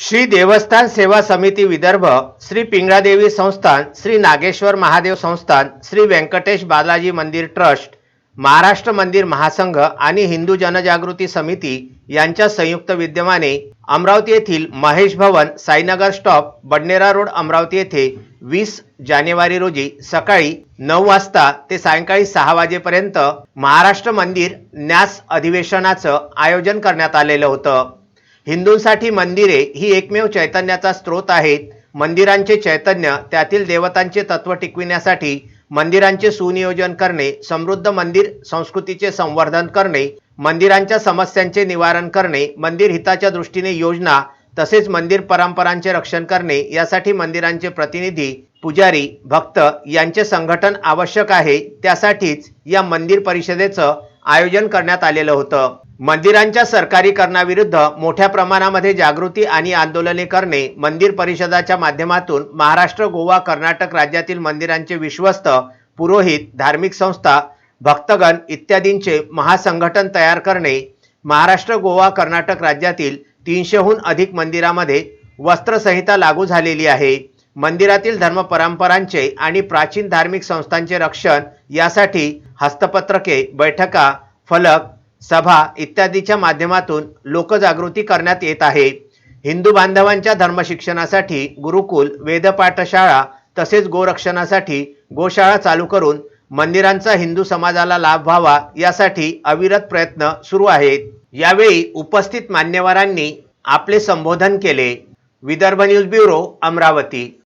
श्री देवस्थान सेवा समिती विदर्भ श्री पिंगळादेवी संस्थान श्री नागेश्वर महादेव संस्थान श्री व्यंकटेश बालाजी मंदिर ट्रस्ट महाराष्ट्र मंदिर महासंघ आणि हिंदू जनजागृती समिती यांच्या संयुक्त विद्यमाने अमरावती येथील महेश भवन साईनगर स्टॉप बडनेरा रोड अमरावती येथे वीस जानेवारी रोजी सकाळी नऊ वाजता ते सायंकाळी सहा वाजेपर्यंत महाराष्ट्र मंदिर न्यास अधिवेशनाचं आयोजन करण्यात आलेलं होतं. हिंदूंसाठी मंदिरे ही एकमेव चैतन्याचा स्रोत आहेत. मंदिरांचे चैतन्य त्यातील देवतांचे तत्व टिकविण्यासाठी मंदिरांचे सुनियोजन करणे समृद्ध मंदिर संस्कृतीचे संवर्धन करणे मंदिरांच्या समस्यांचे निवारण करणे मंदिर हिताच्या दृष्टीने योजना तसेच मंदिर परंपरांचे रक्षण करणे यासाठी मंदिरांचे प्रतिनिधी पुजारी भक्त यांचे संघटन आवश्यक आहे. त्यासाठीच या मंदिर परिषदेचं आयोजन करण्यात आलेलं होतं. मंदिरांच्या सरकारीकरणाविरुद्ध मोठ्या प्रमाणामध्ये जागृती आणि आंदोलने करणे मंदिर परिषदाच्या माध्यमातून महाराष्ट्र गोवा कर्नाटक राज्यातील मंदिरांचे विश्वस्त पुरोहित धार्मिक संस्था भक्तगण इत्यादींचे महासंघटन तयार करणे महाराष्ट्र गोवा कर्नाटक राज्यातील तीनशेहून अधिक मंदिरामध्ये वस्त्रसंहिता लागू झालेली आहे. मंदिरातील धर्मपरंपरांचे आणि प्राचीन धार्मिक संस्थांचे रक्षण यासाठी हस्तपत्रके बैठका फलक सभा इत्यादीच्या माध्यमातून लोकजागृती करण्यात येत आहे. हिंदू बांधवांच्या धर्मशिक्षणासाठी गुरुकुल वेदपाठशाळा तसेच गोरक्षणासाठी गोशाळा चालू करून मंदिरांचा हिंदू समाजाला लाभ व्हावा यासाठी अविरत प्रयत्न सुरू आहेत. यावेळी उपस्थित मान्यवरांनी आपले संबोधन केले. Vidarbha news bureau Amravati.